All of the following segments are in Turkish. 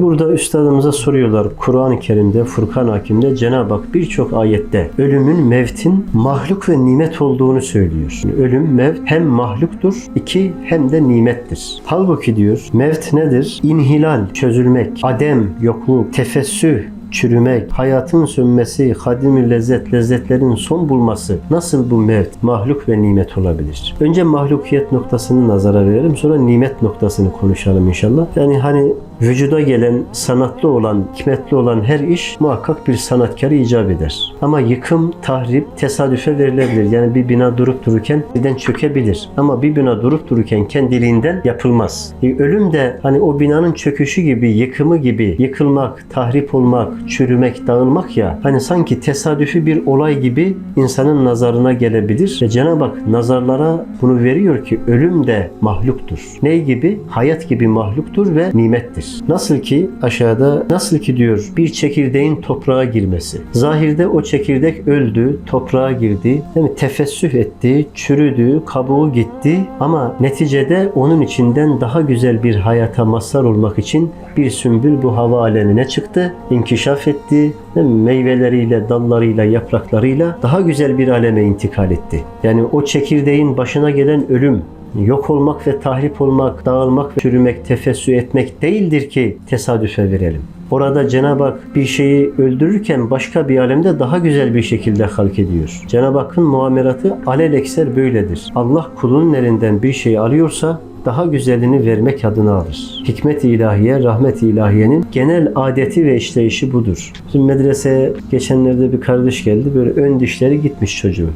Burada üstadımıza soruyorlar. Kur'an-ı Kerim'de, Furkan Hakim'de Cenab-ı Hak birçok ayette ölümün, mevtin mahluk ve nimet olduğunu söylüyor. Yani ölüm, mevt hem mahluktur, iki hem de nimettir. Halbuki diyor, mevt nedir? İnhilal, çözülmek, adem, yokluk, tefessüh, çürümek, hayatın sönmesi, hadimü lezzet, lezzetlerin son bulması nasıl bu mevt, mahluk ve nimet olabilir? Önce mahlukiyet noktasını nazara verelim, sonra nimet noktasını konuşalım inşallah. Yani hani vücuda gelen, sanatlı olan, hikmetli olan her iş muhakkak bir sanatkarı icap eder. Ama yıkım, tahrip tesadüfe verilebilir. Yani bir bina durup dururken birden çökebilir. Ama bir bina durup dururken kendiliğinden yapılmaz. E, ölüm de hani o binanın çöküşü gibi, yıkımı gibi, yıkılmak, tahrip olmak, çürümek, dağılmak ya hani sanki tesadüfi bir olay gibi insanın nazarına gelebilir. Ve Cenab-ı Hak nazarlara bunu veriyor ki ölüm de mahluktur. Ne gibi? Hayat gibi mahluktur ve nimettir. Nasıl ki aşağıda nasıl ki diyor bir çekirdeğin toprağa girmesi. Zahirde o çekirdek öldü, toprağa girdi, mi? tefessüh etti, çürüdü, kabuğu gitti ama neticede onun içinden daha güzel bir hayata mazhar olmak için bir sümbül bu hava alemine çıktı, inkişaf etti, meyveleriyle, dallarıyla, yapraklarıyla daha güzel bir aleme intikal etti. Yani o çekirdeğin başına gelen ölüm, yok olmak ve tahrip olmak, dağılmak ve çürümek, tefessü etmek değildir ki tesadüfe verelim. Orada Cenab-ı Hak bir şeyi öldürürken başka bir alemde daha güzel bir şekilde halk ediyor. Cenab-ı Hakk'ın muamelatı alelekser böyledir. Allah kulunun elinden bir şey alıyorsa daha güzelini vermek adına alır. Hikmet-i ilahiye, rahmet-i ilahiyenin genel adeti ve işleyişi budur. Bizim medreseye geçenlerde bir kardeş geldi. Böyle ön dişleri gitmiş çocuğun.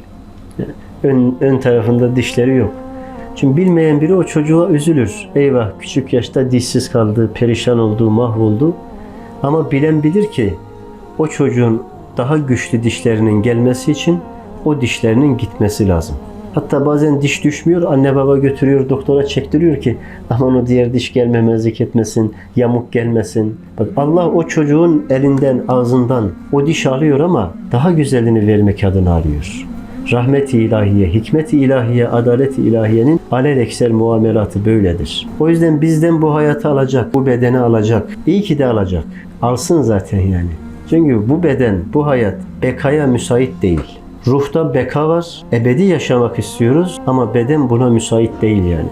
Ön, ön tarafında dişleri yok. Şimdi bilmeyen biri o çocuğa üzülür. Eyvah küçük yaşta dişsiz kaldı, perişan oldu, mahvoldu. Ama bilen bilir ki o çocuğun daha güçlü dişlerinin gelmesi için o dişlerinin gitmesi lazım. Hatta bazen diş düşmüyor, anne baba götürüyor, doktora çektiriyor ki aman o diğer diş gelmemezlik etmesin, yamuk gelmesin. Bak Allah o çocuğun elinden, ağzından o diş alıyor ama daha güzelini vermek adına alıyor rahmet-i ilahiye, hikmet-i ilahiye, adalet-i ilahiyenin alelekser muamelatı böyledir. O yüzden bizden bu hayatı alacak, bu bedeni alacak. İyi ki de alacak. Alsın zaten yani. Çünkü bu beden, bu hayat bekaya müsait değil. Ruhta beka var, ebedi yaşamak istiyoruz ama beden buna müsait değil yani.